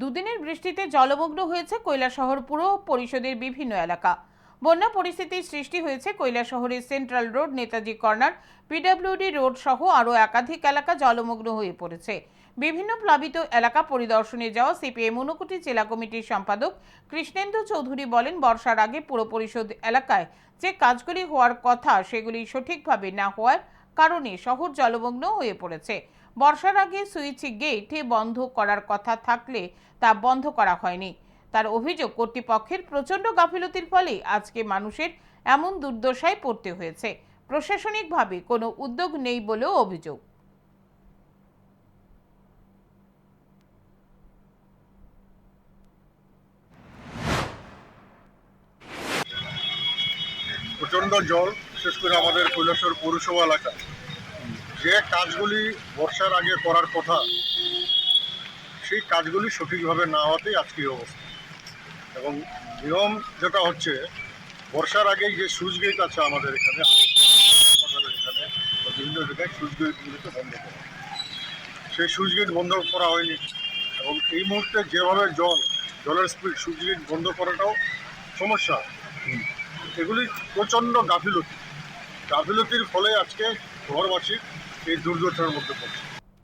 দুদিনের বৃষ্টিতে জলমগ্ন হয়েছে কৈলাসহর পুর পরিষদের বিভিন্ন এলাকা। বন্যা পরিস্থিতির সৃষ্টি হয়েছে কৈলাসহরের central road, Netaji corner, PWD road সহ আরও একাধিক এলাকা জলমগ্ন হয়ে পড়েছে। বিভিন্ন প্লাবিত এলাকা পরিদর্শনে যাওয়া সিপিএম ঊনকোটি জেলা কমিটির সম্পাদক কৃষ্ণেন্দু চৌধুরী বলেন, বর্ষার আগে পুর পরিষদ এলাকায় যে কাজগুলি হওয়ার কথা সেগুলি সঠিকভাবে না হওয়ার কারণে শহর জলমগ্ন হয়ে পড়েছে। বর্ষার আগে সুইচ গেট বন্ধ করার কথা থাকলে তা বন্ধ করা হয়নি। তার অভিযোগ কর্তৃপক্ষের প্রচণ্ড গাফিলতির ফলে আজকে মানুষের এমন দুর্দশায় পড়তে হয়েছে। প্রশাসনিকভাবে কোনো উদ্যোগ নেই বলেও অভিযোগ। প্রচণ্ড জল, বিশেষ করে আমাদের কৈলাসর পৌরসভা এলাকা যে কাজগুলি বর্ষার আগে করার কথা, সেই কাজগুলি সঠিকভাবে না হওয়াতেই আজকে অবস্থা। এবং নিয়ম যেটা হচ্ছে, বর্ষার আগে যে সুইচ গেট আছে আমাদের এখানে এখানে বিভিন্ন জায়গায় সুইচ গেটগুলিকে বন্ধ করা সেই সুইচ গেট বন্ধ করা হয়নি। এবং এই মুহূর্তে যেভাবে জল, জলের স্পিড সুইচ গেট বন্ধ করাটাও সমস্যা। এগুলি প্রচণ্ড গাফিলতি। গাফিলতির ফলে আজকে শহরবাসী এই দুর্দশার মধ্যে পড়ছে।